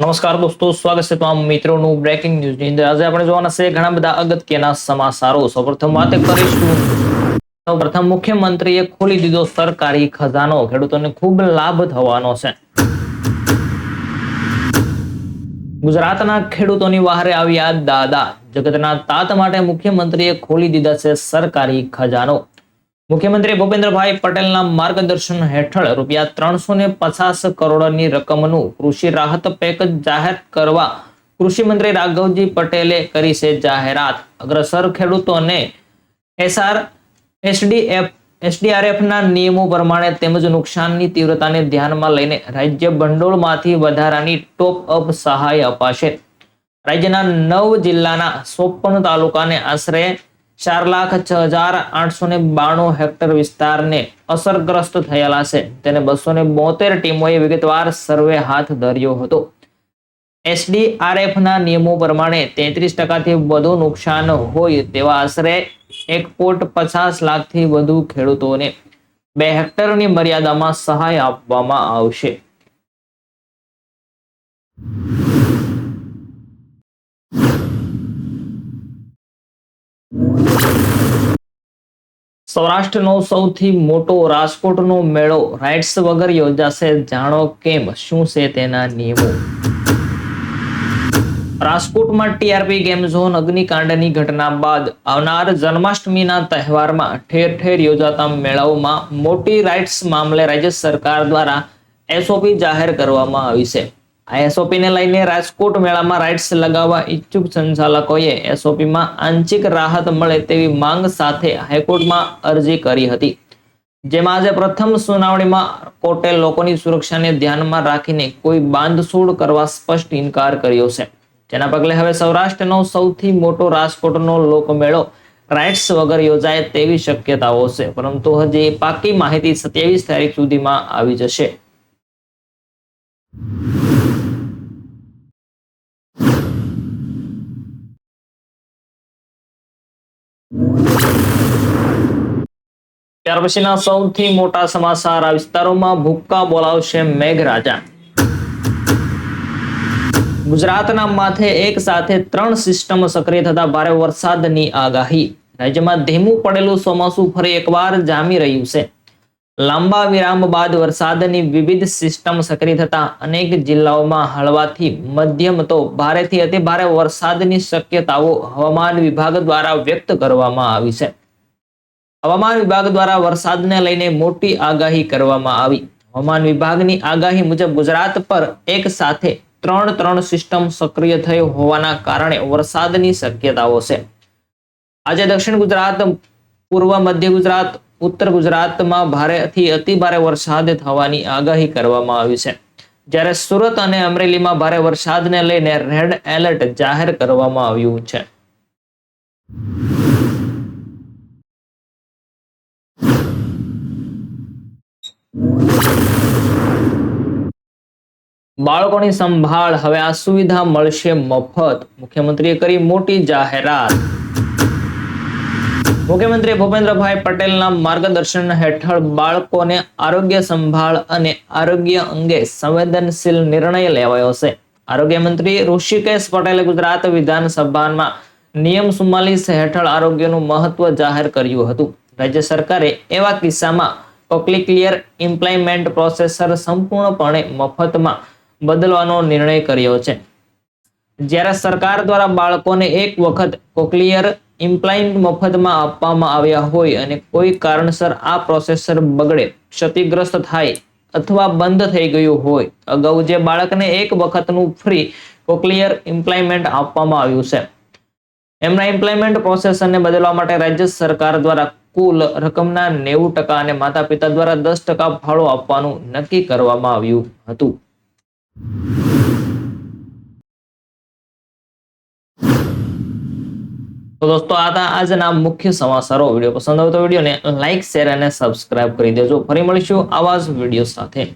નમસ્કાર દોસ્તો, સ્વાગત છે તમામ મિત્રોનું બ્રેકિંગ ન્યૂઝની અંદર. આજે આપણે જોવાના છે ઘણા બધા અગત્યના સમાચારો. સૌપ્રથમ વાત કરીશું. સૌપ્રથમ મુખ્યમંત્રીએ ખોલી દીધો સરકારી ખજાનો. ખેડૂતોને ખૂબ લાભ થવાનો છે. ગુજરાતના ખેડૂતોની વહારે આવ્યા દાદા. જગતના તાત માટે મુખ્યમંત્રીએ ખોલી દીધા છે સરકારી ખજાનો. મુખ્યમંત્રી ભૂપેન્દ્રભાઈ પટેલના માર્ગદર્શન હેઠળ રૂપિયા ત્રણસો ને પચાસ કરોડની રકમનું કૃષિ રાહત પેકેજ જાહેર કરવા કૃષિમંત્રી રાઘવજી પટેલે કરી છે જાહેરાત. અગ્રસર ખેડૂતોને એસઆર, એસડીએફ, એસડીઆરએફના નિયમો પ્રમાણે તેમજ નુકસાનની તીવ્રતાને ધ્યાનમાં લઈને રાજ્ય ભંડોળમાંથી વધારાની ટોપ અપ સહાય અપાશે. રાજ્યના નવ જિલ્લાના ચોપન તાલુકાને આશરે ચાર લાખ છ હજાર આઠસો ને બાણું હેક્ટર વિસ્તારને અસરગ્રસ્ત થયેલા છે. તેને બસો ને બોતેર ટીમોએ વિગતવાર સર્વે હાથ ધર્યો હતો. એસડીઆરએફના નિયમો પ્રમાણે તેત્રીસ ટકાથી વધુ નુકસાન હોય તેવા આશરે એક પોઈન્ટ પચાસ લાખથી વધુ ખેડૂતોને બે હેક્ટરની મર્યાદામાં સહાય આપવામાં આવશે. સૌરાષ્ટ્રનો સૌથી મોટો રાજકોટનો મેળો રાઇટ્સ વગર યોજાશે, જાણો કેમ? શું છે તેના નિયમો? રાજકોટમાં ટીઆરપી ગેમ ઝોન અગ્નિકાંડની ઘટના બાદ આવનાર જન્માષ્ટમીના તહેવારમાં ઠેર ઠેર યોજાતા મેળાઓમાં મોટી રાઇટ્સ મામલે રાજ્ય સરકાર દ્વારા એસઓપી જાહેર કરવામાં આવી છે. આ એસઓપી ને લઈને રાજકોટ મેળામાં રાઇડ્સ લગાવવા ઈચ્છુક સંચાલકોએ એસઓપીમાં આંશિક રાહત મળે તેવી માંગ સાથે હાઈકોર્ટમાં અરજી કરી હતી. જેમાં આજે પ્રથમ સુનાવણીમાં કોર્ટે લોકોની સુરક્ષાને ધ્યાનમાં રાખીને કોઈ બાંધછોડ કરવા સ્પષ્ટ ઇનકાર કર્યો છે. જેના પગલે હવે સૌરાષ્ટ્રનો સૌથી મોટો રાજકોટનો લોકમેળો રાઇટ્સ વગર યોજાય તેવી શક્યતાઓ છે. પરંતુ હજી પાકી માહિતી સત્યાવીસ તારીખ સુધીમાં આવી જશે. ત્યાર પછીના સૌથી મોટા સમાચાર આ વિસ્તારોમાં ભૂક્કા બોલાવશે મેઘરાજા. ગુજરાતના માથે એક સાથે ત્રણ સિસ્ટમ સક્રિય થતા ભારે વરસાદની આગાહી. રાજ્યમાં ધીમું પડેલું ચોમાસું ફરી એકવાર જામી રહ્યું છે. લાંબા વિરામ બાદ વરસાદની વિવિધ સિસ્ટમ સક્રિય થતા અનેક જિલ્લાઓમાં હળવાથી મધ્યમ તો ભારેથી અતિ ભારે વરસાદની શક્યતાઓ હવામાન વિભાગ દ્વારા વ્યક્ત કરવામાં આવી છે. હવામાન વિભાગ દ્વારા વરસાદને લઈને મોટી આગાહી કરવામાં આવી. હવામાન વિભાગની આગાહી મુજબ ગુજરાત પર એક સાથે ત્રણ ત્રણ સિસ્ટમ સક્રિય થઈ હોવાના કારણે વરસાદની શક્યતાઓ છે. આજે દક્ષિણ ગુજરાત, પૂર્વ મધ્ય ગુજરાત, ઉત્તર ગુજરાતમાં ભારેથી અતિ ભારે વરસાદ થવાની આગાહી કરવામાં આવી છે. જ્યારે સુરત અને અમરેલીમાં ભારે વરસાદને લઈને રેડ એલર્ટ જાહેર કરવામાં આવ્યું છે. બાળકોની સંભાળ હવે આ સુવિધા મળશે મફત. મુખ્યમંત્રીએ કરી મોટી જાહેરાત. મુખ્યમંત્રી ભૂપેન્દ્રભાઈ પટેલના માર્ગદર્શન હેઠળ બાળકોને આરોગ્ય સંભાળ અને આરોગ્ય અંગે સંવેદનશીલ નિર્ણય લેવાયો છે. આરોગ્ય મંત્રી ઋષિકેશ પટેલે ગુજરાત વિધાનસભામાં નિયમ ચુમ્માલીસ હેઠળ આરોગ્યનું મહત્વ જાહેર કર્યું હતું. રાજ્ય સરકારે એવા કિસ્સામાં કોક્લિક્લિયર ઇમ્પ્લાયમેન્ટ પ્રોસેસર સંપૂર્ણપણે મફતમાં બદલવાનો નિર્ણય કર્યો છે. જ્યારે સરકાર દ્વારા બાળકોને એક વખત કોક્લિયર ઇમ્પ્લાઇન્ટ મફતમાં આપવામાં આવ્યા હોય અને કોઈ કારણસર આ પ્રોસેસર બગડે, ક્ષતિગ્રસ્ત થાય અથવા બંધ થઈ ગયું હોય, અગાઉ જે બાળકને એક વખતનું ફ્રી કોક્લિયર ઇમ્પ્લાયમેન્ટ આપવામાં આવ્યું છે. એમના ઇમ્પ્લાયમેન્ટ પ્રોસેસરને બદલવા માટે રાજ્ય સરકાર દ્વારા કુલ રકમના નેવું ટકા અને માતા પિતા દ્વારા દસ ટકા ફાળો આપવાનું નક્કી કરવામાં આવ્યું હતું. તો દોસ્તો, આ હતા આજના મુખ્ય સમાચારો વીડિયો પસંદ આવતો વિડીયોને લાઇક શેર અને સબસ્ક્રાઇબ કરી દેજો. ફરી મળીશું આવા જ વીડિયો સાથે.